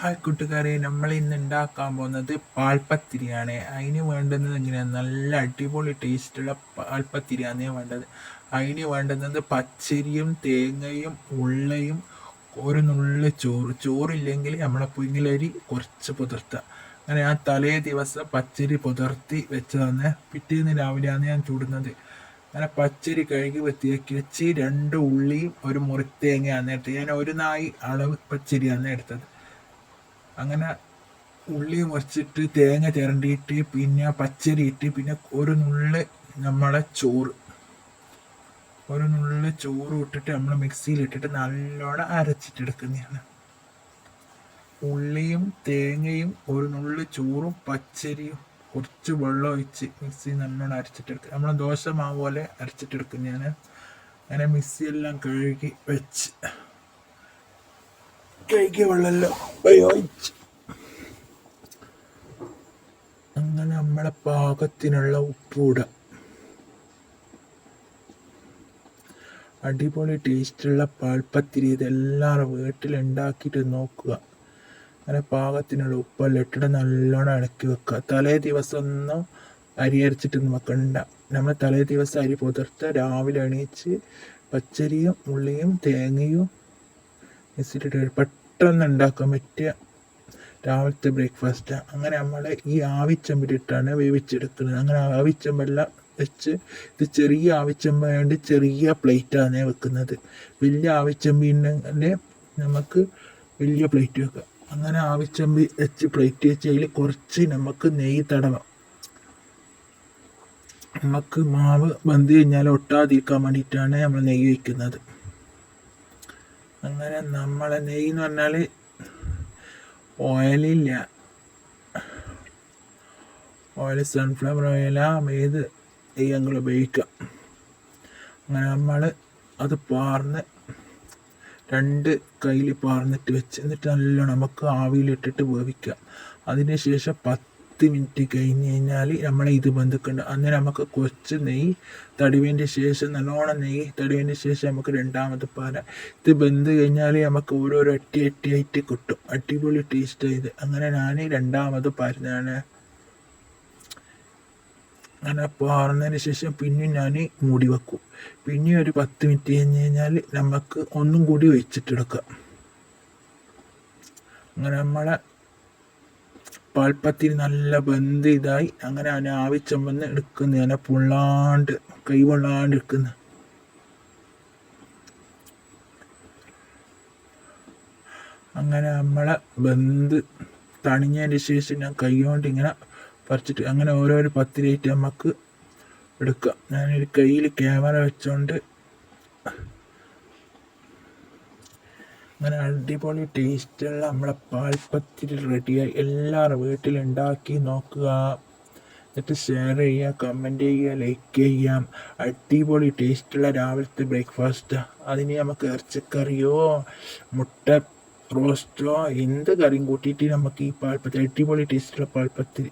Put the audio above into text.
Hi കൂട്ടുകാരെ നമ്മൾ ഇന്ന് ഉണ്ടാക്കാൻ പോകുന്നത് പാൽപ്പത്തിരിയാണ്. അതിന് വേണ്ടുന്നത് എങ്ങനെയാണ് നല്ല അടിപൊളി ടേസ്റ്റുള്ള പാൽപ്പത്തിരിയാണ് വേണ്ടത്. അതിന് വേണ്ടുന്നത് പച്ചരിയും തേങ്ങയും ഉള്ളയും ഒരു നുള്ളി ചോറ്. ചോറില്ലെങ്കിൽ നമ്മളെ പുങ്ങിലരി കുറച്ച് പുതിർത്തുക. അങ്ങനെ ഞാൻ തലേ ദിവസം പച്ചരി പുതിർത്തി വെച്ചതാണ്. പിറ്റേന്ന് രാവിലെയാണ് ഞാൻ ചൂടുന്നത്. അങ്ങനെ പച്ചരി കഴുകി വൃത്തിയാക്കി വെച്ച് രണ്ട് ഉള്ളിയും ഒരു മുറിത്തേങ്ങയാണ് എടുത്തത് ഞാൻ ഒരു നായി അളവ് പച്ചരിയാണ് എടുത്തത്. അങ്ങനെ ഉള്ളി മുറിച്ചിട്ട് തേങ്ങ ചിരണ്ടിയിട്ട് പിന്നെ പച്ചരി ഇട്ട് പിന്നെ ഒരു നുള്ള് നമ്മളെ ചോറ്. ഒരു നുള്ള് ചോറ് ഇട്ടിട്ട് നമ്മൾ മിക്സിയിൽ ഇട്ടിട്ട് നല്ലോണം അരച്ചിട്ടെടുക്കുന്നതാണ് ഉള്ളിയും തേങ്ങയും ഒരു നുള്ളി ചോറും പച്ചരിയും കുറച്ച് വെള്ളം ഒഴിച്ച് മിക്സി നല്ലോണം അരച്ചിട്ടെടുക്കുക നമ്മൾ ദോശ മാവ് പോലെ അരച്ചിട്ടെടുക്കുന്നതാണ് അങ്ങനെ മിക്സി എല്ലാം കഴുകി വെച്ച്. കഴുകിയ വെള്ളമെല്ലാം ഉപയോഗിച്ച് അങ്ങനെ നമ്മളെ പാകത്തിനുള്ള ഉപ്പൂട അടിപൊളി ടേസ്റ്റുള്ള പാൽപ്പത്തിരി ഇതെല്ലാവരും വീട്ടിലുണ്ടാക്കിയിട്ട് നോക്കുക. അങ്ങനെ പാകത്തിനുള്ള ഉപ്പെല്ലാം ഇട്ടിട്ട് നല്ലോണം ഇളക്കി വെക്കുക. തലേ ദിവസം ഒന്നും അരി അരച്ചിട്ടൊന്നും വെക്കണ്ട. നമ്മൾ തലേ ദിവസം അരി പുതിർത്ത് രാവിലെ എണീച്ച് പച്ചരിയും ഉള്ളിയും തേങ്ങയും മിക്സിയിലിട്ട് പെട്ടെന്ന് ഉണ്ടാക്കാൻ പറ്റിയ രാവിലത്തെ ബ്രേക്ക്ഫാസ്റ്റ്. അങ്ങനെ നമ്മൾ ഈ ആവിച്ചമ്പിലിട്ടാണ് വേവിച്ചെടുക്കുന്നത്. അങ്ങനെ ആവിച്ചമ്പെല്ലാം വെച്ച് ഇത് ചെറിയ ആവിച്ചമ്പ വേണ്ടി ചെറിയ പ്ലേറ്റാണ് വെക്കുന്നത്. വലിയ ആവിച്ചമ്പിന്റെ നമുക്ക് വലിയ പ്ലേറ്റ് വെക്കാം. അങ്ങനെ ആവിച്ചമ്പി വെച്ച് പ്ലേറ്റ് വെച്ച് അതിൽ കുറച്ച് നമുക്ക് നെയ്യ് തടവാം. നമുക്ക് മാവ് ബന്ധു കഴിഞ്ഞാൽ ഒട്ടാതിരിക്കാൻ വേണ്ടിയിട്ടാണ് നമ്മൾ നെയ്യ് വയ്ക്കുന്നത് അങ്ങനെ നമ്മളെ നെയ്യ് എന്ന് പറഞ്ഞാൽ ഓയിലില്ല. ഓയിൽ സൺഫ്ലവർ ഓയിലാണ് ഏത് ഞങ്ങൾ ഉപയോഗിക്കാം അങ്ങനെ നമ്മൾ അത് പാർന്ന് രണ്ട് കയ്യിൽ പാർന്നിട്ട് വെച്ച് എന്നിട്ട് നല്ലോണം നമുക്ക് ആവിയിലിട്ടിട്ട് വേവിക്കാം അതിന് ശേഷം പത്ത് പത്ത് മിനിറ്റ് കഴിഞ്ഞ് കഴിഞ്ഞാൽ നമ്മളെ ഇത് ബന്ധുക്കുണ്ട്. അന്നേരം നമുക്ക് കുറച്ച് നെയ്യ് തടിവിന്റെ ശേഷം നല്ലോണം നെയ്യ് തടിവിന്റെ ശേഷം നമുക്ക് രണ്ടാമത് പാല ഇത് ബന്ധു കഴിഞ്ഞാൽ നമുക്ക് ഓരോരോ അട്ടി അട്ടി ആയിട്ട് കിട്ടും. അടിപൊളി ടേസ്റ്റ് ഇത്. അങ്ങനെ ഞാൻ രണ്ടാമത് പാരുന്നതാണ് അങ്ങനെ പാർന്നതിന് ശേഷം പിന്നെ ഞാൻ മൂടി വെക്കും. പിന്നെ ഒരു പത്ത് മിനിറ്റ് കഴിഞ്ഞ് കഴിഞ്ഞാൽ നമുക്ക് ഒന്നും കൂടി ഒഴിച്ചിട്ടെടുക്കാം. അങ്ങനെ നമ്മളെ പാൽപ്പത്തിരി നല്ല ബന്ധ ഇതായി. അങ്ങനെ അവനെ ആവശ്യം വന്ന് എടുക്കുന്നു. അവനെ പൊള്ളാണ്ട് കൈ പൊള്ളാണ്ട് എടുക്കുന്നു. അങ്ങനെ നമ്മളെ ബന്ധ് തണിഞ്ഞതിന് ശേഷം ഞാൻ കൈ കൊണ്ട് ഇങ്ങനെ പറിച്ചിട്ട് അങ്ങനെ ഓരോരോ പത്തിരിയായിട്ട് നമുക്ക് എടുക്കാം. ഞാനൊരു കയ്യിൽ ക്യാമറ വെച്ചുകൊണ്ട് അങ്ങനെ അടിപൊളി ടേസ്റ്റുള്ള നമ്മളെ പാൽപ്പത്തിരി റെഡിയായി എല്ലാവരും വീട്ടിലുണ്ടാക്കി നോക്കുക. എന്നിട്ട് ഷെയർ ചെയ്യുക കമന്റ് ചെയ്യുക ലൈക്ക് ചെയ്യാം അടിപൊളി ടേസ്റ്റുള്ള രാവിലത്തെ ബ്രേക്ക്ഫാസ്റ്റ് അതിന് നമുക്ക് ഇറച്ചിക്കറിയോ മുട്ട റോസ്റ്റോ എന്ത് കറിയും കൂട്ടിയിട്ട് നമുക്ക് ഈ പാൽപ്പത്തിരി അടിപൊളി ടേസ്റ്റുള്ള പാൽപ്പത്തിരി.